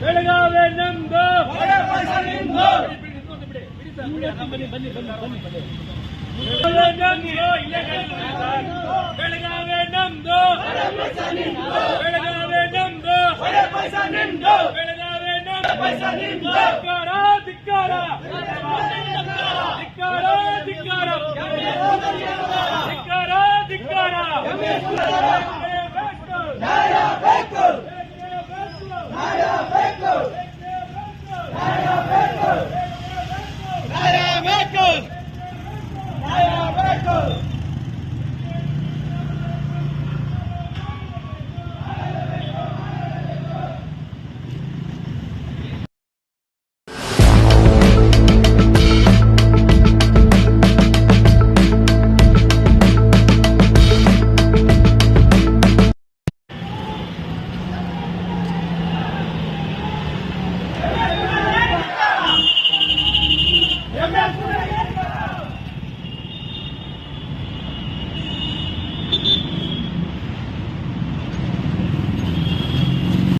ಬೆಳಗಾವಿ ನಮ್ದು. ಬನ್ನಿ ಬನ್ನಿ ಬನ್ನಿ ಬನ್ನಿ ಬೆಳಗಾವಿ ನಮ್ದು. ಬೆಳಗಾವಿ ನಮ್ದು. ಬೆಳಗಾವಿ ನಮ್ದು. ಧಿಕ್ಕಾರ ಧಿಕ್ಕಾರ ಧಿಕ್ಕಾರ ಧಿಕ್ಕಾರ ಧಿಕ್ಕಾರ Michael!